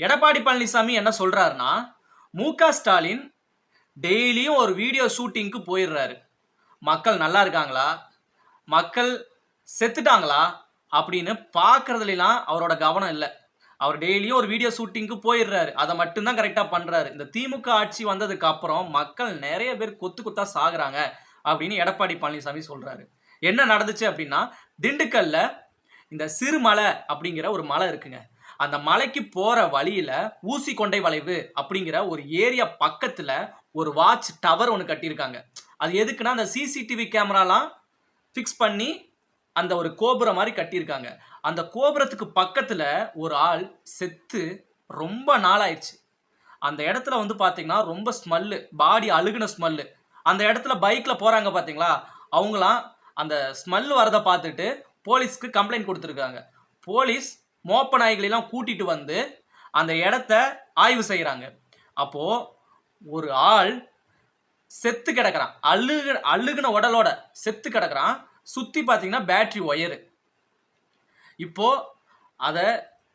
எடப்பாடி பழனிசாமி என்ன சொல்கிறாருன்னா மு க ஸ்டாலின் டெய்லியும் ஒரு வீடியோ ஷூட்டிங்க்கு போயிடுறாரு. மக்கள் நல்லா இருக்காங்களா? மக்கள் செத்துட்டாங்களா? அப்படின்னு பார்க்குறதுலாம் அவரோட கவனம் இல்லை. அவர் டெய்லியும் ஒரு வீடியோ ஷூட்டிங்க்கு போயிடுறாரு. அதை மட்டும்தான் கரெக்டாக பண்ணுறாரு இந்த திமுக ஆட்சி வந்ததுக்கு அப்புறம் மக்கள் நிறைய பேர் கொத்து கொத்தா சாகுறாங்க அப்படின்னு எடப்பாடி பழனிசாமி சொல்கிறாரு என்ன நடந்துச்சு அப்படின்னா திண்டுக்கல்ல இந்த சிறுமலை அப்படிங்கிற ஒரு மலை இருக்குங்க. அந்த மலைக்கு போற வழியில ஊசி கொண்டை வளைவு அப்படிங்கிற ஒரு ஏரியா பக்கத்துல ஒரு வாட்ச் டவர் ஒன்று கட்டியிருக்காங்க. அது எதுக்குன்னா அந்த சிசிடிவி கேமராலாம் ஃபிக்ஸ் பண்ணி அந்த ஒரு கோபுரம் மாதிரி கட்டியிருக்காங்க. அந்த கோபுரத்துக்கு பக்கத்துல ஒரு ஆள் செத்து ரொம்ப நாளாயிடுச்சு. அந்த இடத்துல வந்து பார்த்தீங்கன்னா ரொம்ப ஸ்மெல்லு பாடி அழுகுன ஸ்மெல்லு அந்த இடத்துல பைக்கில் போகிறாங்க பார்த்தீங்களா அவங்களாம் அந்த ஸ்மெல் வரதை பார்த்துட்டு போலீஸ்க்கு கம்ப்ளைண்ட் கொடுத்துருக்காங்க. போலீஸ் மோப்ப நாய்களெல்லாம் கூட்டிட்டு வந்து அந்த இடத்த ஆய்வு செய்கிறாங்க அப்போ ஒரு ஆள் செத்து கிடக்கிறான். அழுகு அழுகுன உடலோட செத்து கிடக்கிறான். சுத்தி பார்த்தீங்கன்னா பேட்டரி ஒயரு இப்போ அதை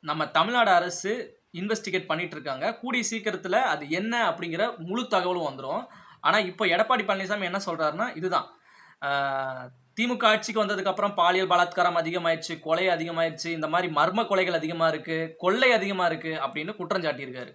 நம்ம தமிழ்நாடு அரசு இன்வெஸ்டிகேட் பண்ணிட்டு இருக்காங்க கூடிய சீக்கிரத்தில் அது என்ன அப்படிங்கிற முழு தகவலும் வந்துடும் ஆனால் இப்போ எடப்பாடி பழனிசாமி என்ன சொல்கிறாருன்னா இதுதான். திமுக ஆட்சிக்கு வந்ததுக்கு அப்புறம் பாலியல் பலாத்காரம் அதிகமாயிருச்சு கொலை அதிகமாயிருச்சு இந்த மாதிரி மர்ம கொலைகள் அதிகமா இருக்கு கொள்ளை அதிகமா இருக்கு அப்படின்னு குற்றம் சாட்டியிருக்காரு.